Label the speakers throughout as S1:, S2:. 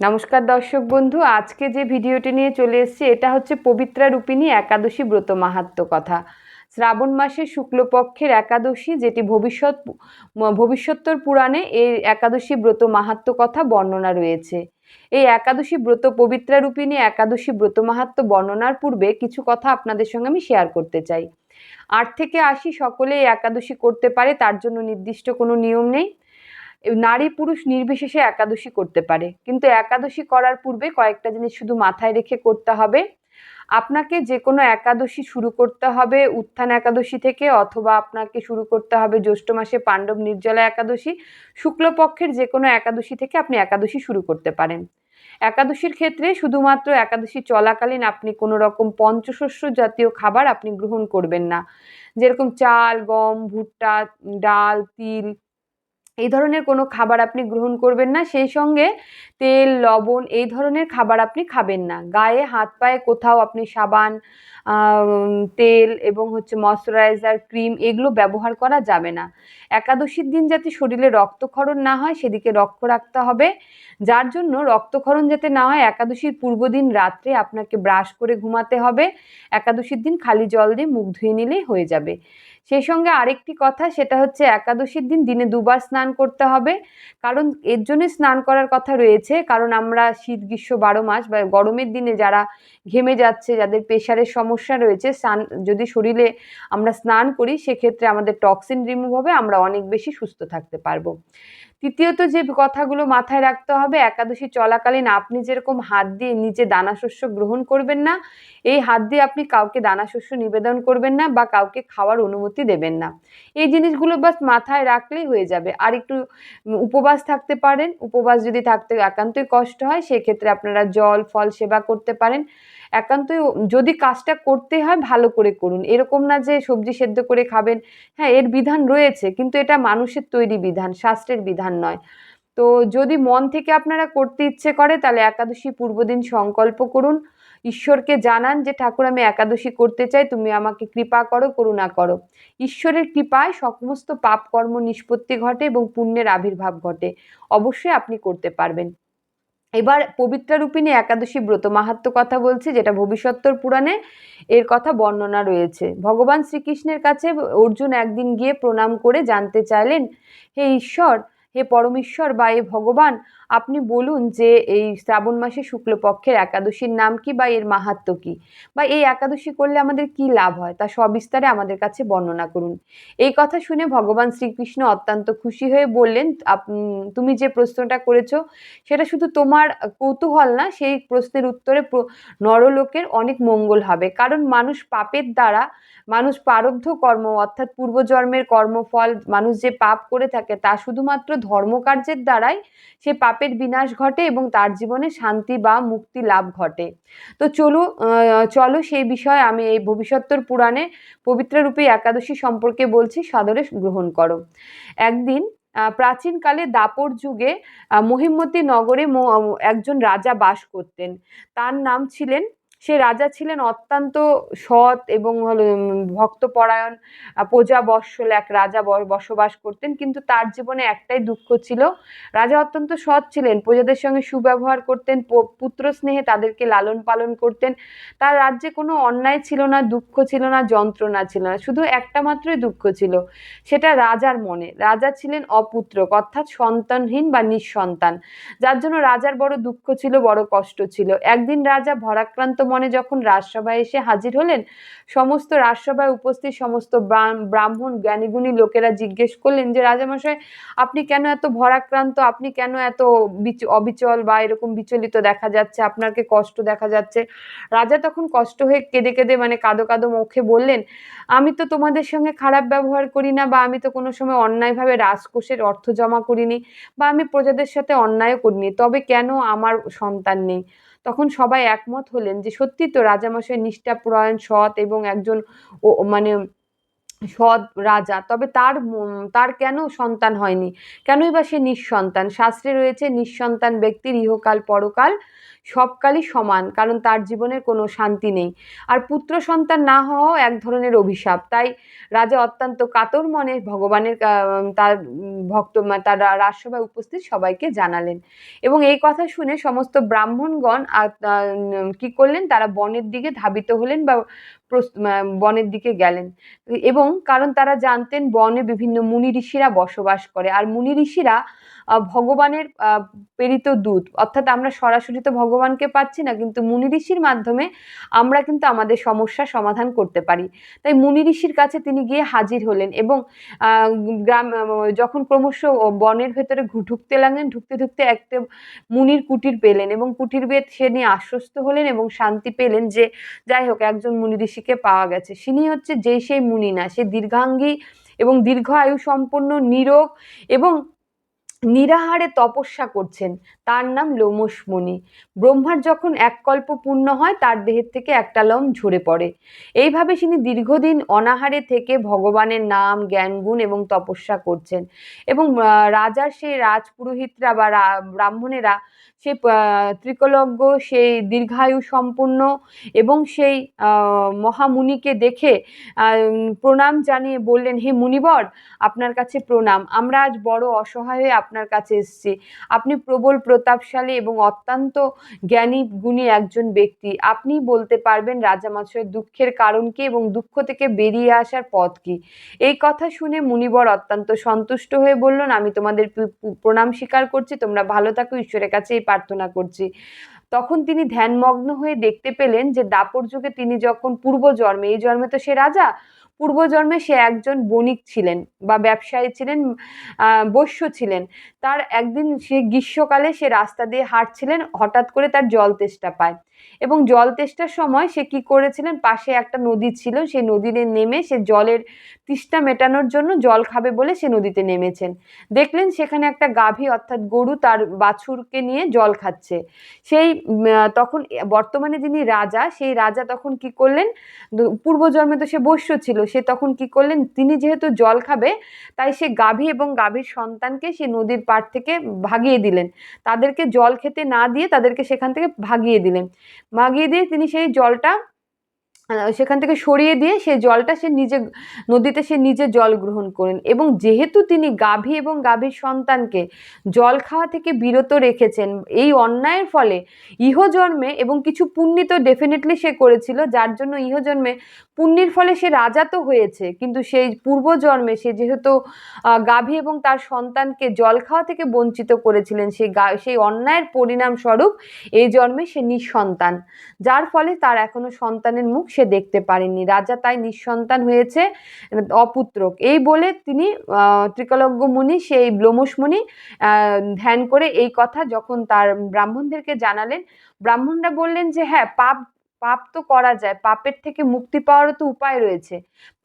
S1: নমস্কার দর্শক বন্ধু, আজকে যে ভিডিওটি নিয়ে চলে এসেছি, এটা হচ্ছে পবিত্রা রূপিণী একাদশী ব্রত মাহাত্ম কথা। শ্রাবণ মাসে শুক্লপক্ষের একাদশী, যেটি ভবিষ্যৎ ভবিষ্যত্তর পুরাণে এই একাদশী ব্রত মাহাত্ম কথা বর্ণনা রয়েছে। এই একাদশী ব্রত, পবিত্রা রূপিণী একাদশী ব্রত মাহাত্ম বর্ণনার পূর্বে কিছু কথা আপনাদের সঙ্গে আমি শেয়ার করতে চাই। আট থেকে আশি সকলে একাদশী করতে পারে, তার জন্য নির্দিষ্ট কোনো নিয়ম নেই। নারী পুরুষ নির্বিশেষে একাদশী করতে পারে। কিন্তু একাদশী করার পূর্বে কয়েকটা জিনিস শুধু মাথায় রেখে করতে হবে। আপনাকে যে কোনো একাদশী শুরু করতে হবে উত্থান একাদশী থেকে অথবা আপনাকে শুরু করতে হবে জ্যৈষ্ঠ মাসে পাণ্ডব নির্জলা একাদশী। শুক্লপক্ষের যে কোনো একাদশী থেকে আপনি একাদশী শুরু করতে পারেন। একাদশীর ক্ষেত্রে শুধুমাত্র একাদশী চলাকালীন আপনি কোনো রকম পঞ্চশস্য জাতীয় খাবার আপনি গ্রহণ করবেন না। যেরকম চাল, গম, ভুট্টা ডাল, তিল এই ধরনের কোনো খাবার আপনি গ্রহণ করবেন না। সেই সঙ্গে তেল, লবণ এই ধরনের খাবার আপনি খাবেন না। গায়ে, হাত পায়ে কোথাও আপনি সাবান তেল এবং হচ্ছে ময়শ্চারাইজার, ক্রিম এগুলো ব্যবহার করা যাবে না। একাদশীর দিন যাতে শরীরে রক্তক্ষরণ না হয়, সেদিকে লক্ষ্য রাখতে হবে। যার জন্য রক্তক্ষরণ যাতে না হয়, একাদশীর পূর্বদিন রাত্রে আপনাকে ব্রাশ করে ঘুমাতে হবে। একাদশীর দিন খালি জল দিয়ে মুখ ধুয়ে নিলেই হয়ে যাবে। সেই সঙ্গে আরেকটি কথা, সেটা হচ্ছে একাদশীর দিন দিনে দুবার স্নান করতে হবে। কারণ এর জন্যই স্নান করার কথা রয়েছে। কারণ আমরা শীত, গ্রীষ্ম বারো মাস বা গরমের দিনে যারা ঘেমে যাচ্ছে, যাদের প্রেশারের সমস্যা রয়েছে, স্নান, যদি শরীরে আমরা স্নান করি, সেক্ষেত্রে আমাদের টক্সিন রিমুভ হবে, আমরা অনেক বেশি সুস্থ থাকতে পারব। তৃতীয়ত যে কথাগুলো মাথায় রাখতে হবে, একাদশী চলাকালীন আপনি যেরকম হাত দিয়ে নিচে দানা শস্য গ্রহণ করবেন না, এই হাত দিয়ে আপনি কাউকে দানা শস্য নিবেদন করবেন না বা কাউকে খাওয়ার অনুমতি দেবেন না। এই জিনিসগুলো বাস মাথায় রাখলেই হয়ে যাবে। আর একটু উপবাস থাকতে পারেন। উপবাস যদি থাকতে একান্তই কষ্ট হয়, সেক্ষেত্রে আপনারা জল, ফল সেবা করতে পারেন। একান্তই যদি কাজটা করতে হয়, ভালো করে করুন। এরকম না যে সবজি সেদ্ধ করে খাবেন। হ্যাঁ এর বিধান রয়েছে, কিন্তু এটা মানুষের তৈরি বিধান, শাস্ত্রের বিধান নয়। তো যদি মন থেকে আপনারা করতে ইচ্ছে করে, তাহলে একাদশী পূর্বদিন সংকল্প করুন। ঈশ্বরকে জানান যে, ঠাকুর, আমি একাদশী করতে চাই, তুমি আমাকে কৃপা করো, করুণা করো। ঈশ্বরের কৃপায় সমস্ত পাপ কর্ম নিষ্পত্তি ঘটে এবং পুণ্যের আবির্ভাব ঘটে। অবশ্যই আপনি করতে পারবেন। এবার পবিত্রা রূপিণী একাদশী ব্রত মাহাত্ম কথা বলছি, যেটা ভবিষ্যত্তর পুরাণে এর কথা বর্ণনা রয়েছে। ভগবান শ্রীকৃষ্ণের কাছে অর্জুন একদিন গিয়ে প্রণাম করে জানতে চাইলেন, হে ঈশ্বর হে পরমেশ্বর বা এ ভগবান আপনি বলুন যে এই শ্রাবণ মাসে শুক্লপক্ষের একাদশীর নাম কি বা এর মাহাত্ম কি? বা এই একাদশী করলে আমাদের কি লাভ হয়? তা সবিস্তারে আমাদের কাছে বর্ণনা করুন। এই কথা শুনে ভগবান শ্রীকৃষ্ণ অত্যন্ত খুশি হয়ে বললেন তুমি যে প্রশ্নটা করেছ, সেটা শুধু তোমার কৌতূহল না, সেই প্রশ্নের উত্তরে নরলোকের অনেক মঙ্গল হবে। কারণ মানুষ পাপের দ্বারা, মানুষ প্রারব্ধ কর্ম, অর্থাৎ পূর্বজন্মের কর্মফল, মানুষ যে পাপ করে থাকে, তা শুধুমাত্র ধর্মকার্যের দ্বারাই সে পাপের বিনাশ ঘটে এবং তার জীবনে শান্তি বা মুক্তি লাভ ঘটে। তো চলু চলো সেই বিষয়ে আমি এই ভবিষ্যত্তর পুরাণে পবিত্র রূপে একাদশী সম্পর্কে বলছি, সাদরে গ্রহণ করো। একদিন প্রাচীনকালে দাপর যুগে মহিমতী নগরে একজন রাজা বাস করতেন। তার নাম ছিলেন সে রাজা ছিলেন অত্যন্ত সৎ এবং ভক্তপরায়ণ প্রজা বৎসল, এক রাজা বসবাস করতেন। কিন্তু তার জীবনে একটাই দুঃখ ছিল, রাজা অত্যন্ত সৎ ছিলেন, প্রজাদের সঙ্গে সুব্যবহার করতেন পুত্র স্নেহে তাদেরকে লালন পালন করতেন। তার রাজ্যে কোনো অন্যায় ছিল না, দুঃখ ছিল না, যন্ত্রণা ছিল না, শুধু একটা মাত্রই দুঃখ ছিল, সেটা রাজার মনে। রাজা ছিলেন অপুত্রক, অর্থাৎ সন্তানহীন বা নিঃসন্তান। যার জন্য রাজার বড় দুঃখ ছিল, বড় কষ্ট ছিল। একদিন রাজা ভরাক্রান্ত মনে যখন রাজসভায় এসে হাজির হলেন, সমস্ত রাজসভায় উপস্থিত সমস্ত ব্রাহ্মণ জ্ঞানীগুণী লোকেরা জিজ্ঞেস করলেন যে, রাজামশাই, আপনি কেন এত ভরাক্রান্ত? আপনি কেন এত অবিচল বা এরকম বিচলিত দেখা যাচ্ছে? আপনাকে কষ্ট দেখা যাচ্ছে? রাজা তখন কষ্ট হয়ে কেঁদে কেঁদে মানে কাদো কাদো মুখে বললেন, আমি তো তোমাদের সঙ্গে খারাপ ব্যবহার করি না বা আমি তো কোনো সময় অন্যায়ভাবে রাজকোষের অর্থ জমা করিনি বা আমি প্রজাদের সাথে অন্যায়ও করিনি। তবে কেন আমার সন্তান নেই? তখন সবাই একমত হলেন যে সত্যি তো রাজামশাই নিষ্ঠাপরায়ণ সৎ এবং একজন মানে সৎ রাজা, তবে তার তার কেন সন্তান হয়নি? কেনই বা সে নিঃসন্তান? শাস্ত্রে রয়েছে, নিঃসন্তান ব্যক্তির ইহকাল, পরকাল সবকালই সমান, কারণ তার জীবনের কোনো শান্তি নেই। আর পুত্র সন্তান না হওয়াও এক ধরনের অভিশাপ। তাই রাজা অত্যন্ত কাতর মনে ভগবানের তার ভক্ত তার রাজসভায় উপস্থিত সবাইকে জানালেন। এবং এই কথা শুনে সমস্ত ব্রাহ্মণগণ কি করলেন? তারা বনের দিকে ধাবিত হলেন বা বনের দিকে গেলেন। এবং কারণ তারা জানতেন বনে বিভিন্ন মুনি ঋষিরা বসবাস করে। আর মুনি ঋষিরা ভগবানের প্রেরিত দূত। অর্থাৎ আমরা সরাসরি তো ভগবানকে পাচ্ছি না, কিন্তু মুনি ঋষির মাধ্যমে আমরা কিন্তু আমাদের সমস্যার সমাধান করতে পারি। তাই মুনি ঋষির কাছে তিনি গিয়ে হাজির হলেন এবং গ্রাম যখন ক্রমশ বনের ভেতরে ঢুকতে লাগলেন, ঢুকতে ঢুকতে একটা মুনির কুটির পেলেন এবং কুটির বেদ সে নিয়ে আশ্বস্ত হলেন এবং শান্তি পেলেন যে, যাই হোক, একজন মুনি ঋষিকে পাওয়া গেছে। তিনি হচ্ছে যেই সেই মুনি না, সে দীর্ঘাঙ্গী এবং দীর্ঘ আয়ু সম্পন্ন, নিরোগ এবং নিরাহারে তপস্যা করছেন। তার নাম লোমশ মুনি। ব্রহ্মার যখন এক কল্প পূর্ণ হয়, তার দেহের থেকে একটা লোম ঝরে পড়ে। এইভাবে তিনি দীর্ঘদিন অনাহারে থেকে ভগবানের নাম, জ্ঞান, গুণ এবং তপস্যা করছেন এবং রাজার সেই রাজপুরোহিতরা বা ব্রাহ্মণেরা সে ত্রিকলজ্ঞ, সেই দীর্ঘায়ু সম্পূর্ণ এবং সেই মহামুনিকে দেখে প্রণাম জানিয়ে বললেন, হে মুনিবর, আপনার কাছে প্রণাম। আমরা আজ বড় অসহায় হয়ে আপনার কাছে এসেছি। আপনি প্রবল, প্রতাপশালী এবং অত্যন্ত জ্ঞানী, গুণী একজন ব্যক্তি। আপনি বলতে পারবেন রাজা রাজামশাইয়ের দুঃখের কারণ কি এবং দুঃখ থেকে বেরিয়ে আসার পথ কি। এই কথা শুনে মুনিবর অত্যন্ত সন্তুষ্ট হয়ে বললেন, আমি তোমাদের প্রণাম স্বীকার করছি, তোমরা ভালো থাকো, ঈশ্বরের কাছে এই প্রার্থনা করছি। তখন তিনি ধ্যানমগ্ন হয়ে দেখতে পেলেন যে, দাপর যুগে তিনি যখন পূর্ব জন্মে, এই জন্মে তো সে রাজা পূর্বজন্মে সে একজন বণিক ছিলেন বা ব্যবসায়ী ছিলেন বৈশ্য ছিলেন। তার একদিন সে গ্রীষ্মকালে সে রাস্তা দিয়ে হাঁটছিলেন, হঠাৎ করে তার জল তেষ্টা পায়। এবং জল তেষ্টার সময় সে কি করেছিলেন? পাশে একটা নদী ছিল, সেই নদীতে নেমে সে জলের তৃষ্ণা মেটানোর জন্য জল খাবে বলে সে নদীতে নেমেছেন। দেখলেন সেখানে একটা গাভী, অর্থাৎ গরু, তার বাছুরকে নিয়ে জল খাচ্ছে। সেই তখন বর্তমানে যিনি রাজা, সেই রাজা তখন কি করলেন? পূর্বজন্মে তো সে বৈশ্য ছিল সে তখন কি করলেন? তিনি যেহেতু জল খাবে, তাই সে গাভী এবং গাভীর সন্তানকে সে নদীর পাড় থেকে ভাগিয়ে দিলেন। তাদেরকে জল খেতে না দিয়ে তাদেরকে সেখান থেকে ভাগিয়ে দিলেন। ভাগিয়ে দিয়ে তিনি সেই জলটা সেখান থেকে সরিয়ে দিয়ে সে জলটা সে নিজে, নদীতে সে নিজে জল গ্রহণ করেন। এবং যেহেতু তিনি গাভী এবং গাভীর সন্তানকে জল খাওয়া থেকে বিরত রেখেছেন, এই অন্যায়ের ফলে ইহজন্মে এবং কিছু পুণ্যি তো ডেফিনেটলি সে করেছিল, যার জন্য ইহজন্মে পুণ্যির ফলে সে রাজা তো হয়েছে। কিন্তু সেই পূর্বজন্মে সে যেহেতু গাভী এবং তার সন্তানকে জল খাওয়া থেকে বঞ্চিত করেছিলেন সেই সেই অন্যায়ের পরিণাম স্বরূপ এই জন্মে সে নিঃসন্তান। যার ফলে তার এখনও সন্তানের মুখ সে দেখতে পারেনি রাজা তাই নিঃসন্তান হয়েছে, অপুত্রক। এই বলে তিনি ত্রিকলজ্ঞ মুনি, সেই ব্লোমস মুনি ধ্যান করে এই কথা যখন তার ব্রাহ্মণদেরকে জানালেন, ব্রাহ্মণরা বললেন যে হ্যাঁ পাপ পাপ তো করা যায়, পাপের থেকে মুক্তি পাওয়ারও তো উপায় রয়েছে।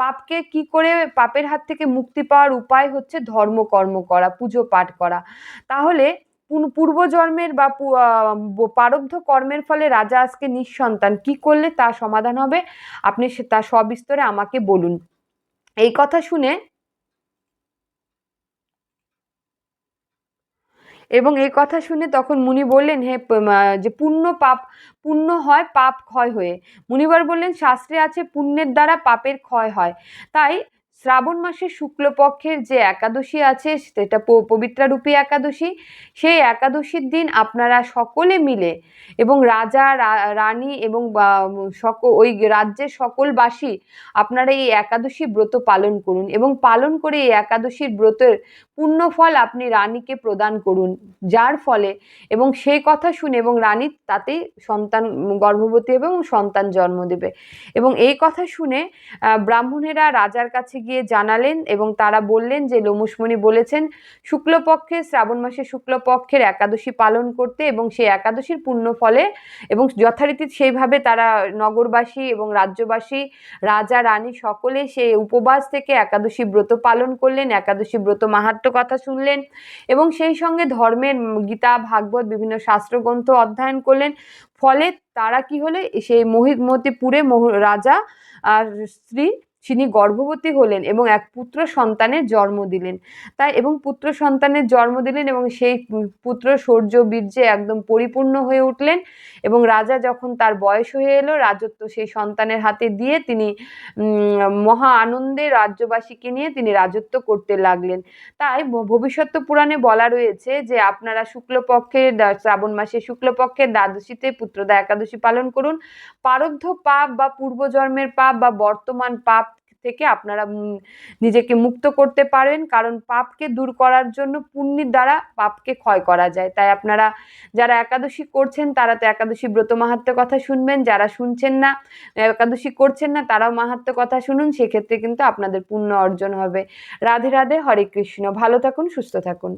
S1: পাপকে কি করে, পাপের হাত থেকে মুক্তি পাওয়ার উপায় হচ্ছে ধর্মকর্ম করা, পুজো পাঠ করা। তাহলে পূর্বজন্মের বা পু- আহ, প্রারব্ধ কর্মের ফলে রাজা আজকে নিঃসন্তান। কি করলে তা সমাধান হবে? আপনি তার সবিস্তরে আমাকে বলুন। এই কথা শুনে এবং এই কথা শুনে তখন মুনি বললেন হে যে পুণ্য পাপ পুণ্য হয় পাপ ক্ষয় হয়ে। মুনিবার বললেন শাস্ত্রে আছে পুণ্যের দ্বারা পাপের ক্ষয় হয়। তাই শ্রাবণ মাসের শুক্লপক্ষের যে একাদশী আছে, সেটা পবিত্রারূপী একাদশী। সেই একাদশীর দিন আপনারা সকলে মিলে এবং রাজা রানী এবং সক ওই রাজ্যের সকলবাসী আপনারা এই একাদশী ব্রত পালন করুন এবং পালন করে এই একাদশীর ব্রতের পুণ্যফল আপনি রানীকে প্রদান করুন, যার ফলে এবং সেই কথা শুনে এবং রানী তাতেই সন্তান, গর্ভবতী হবে এবং সন্তান জন্ম দেবে। এবং এই কথা শুনে ব্রাহ্মণেরা রাজার কাছে গিয়ে জানালেন এবং তারা বললেন যে লোমসমণি বলেছেন, শুক্লপক্ষে শ্রাবণ মাসে শুক্লপক্ষের একাদশী পালন করতে এবং সেই একাদশীর পূর্ণ ফলে এবং যথারীতি সেইভাবে তারা নগরবাসী এবং রাজ্যবাসী, রাজা, রানী সকলে সেই উপবাস থেকে একাদশী ব্রত পালন করলেন, একাদশী ব্রত মাহাত্ম্য কথা শুনলেন এবং সেই সঙ্গে ধর্মের গীতা, ভাগবত, বিভিন্ন শাস্ত্রগ্রন্থ অধ্যয়ন করলেন। ফলে তারা কি হলে, সেই মহিমতিপুরে মহ, রাজা আর স্ত্রী তিনি গর্ভবতী হলেন এবং এক পুত্র সন্তানের জন্ম দিলেন। তাই এবং পুত্র সন্তানের জন্ম দিলেন এবং সেই পুত্র শৌর্য বীর্যে একদম পরিপূর্ণ হয়ে উঠলেন এবং রাজা যখন তার বয়স হয়ে এলো, রাজত্ব সেই সন্তানের হাতে দিয়ে তিনি মহা আনন্দে রাজ্যবাসীকে নিয়ে তিনি রাজত্ব করতে লাগলেন। তাই ভবিষ্যৎ পুরাণে বলা রয়েছে যে আপনারা শুক্লপক্ষের শ্রাবণ মাসে শুক্লপক্ষের দ্বাদশীতে পুত্রদা একাদশী পালন করুন। পারব্ধ পাপ বা পূর্বজন্মের পাপ বা বর্তমান পাপ থেকে আপনারা নিজেকে মুক্ত করতে পারেন। কারণ পাপকে দূর করার জন্য পুণ্যের দ্বারা পাপকে ক্ষয় করা যায়। তাই আপনারা যারা একাদশী করছেন, তারা তো একাদশী ব্রত মাহাত্ম কথা শুনবেন। যারা শুনছেন না, একাদশী করছেন না, তারাও মাহাত্ম কথা শুনুন। সেক্ষেত্রে কিন্তু আপনাদের পুণ্য অর্জন হবে। রাধে রাধে, হরে কৃষ্ণ। ভালো থাকুন, সুস্থ থাকুন।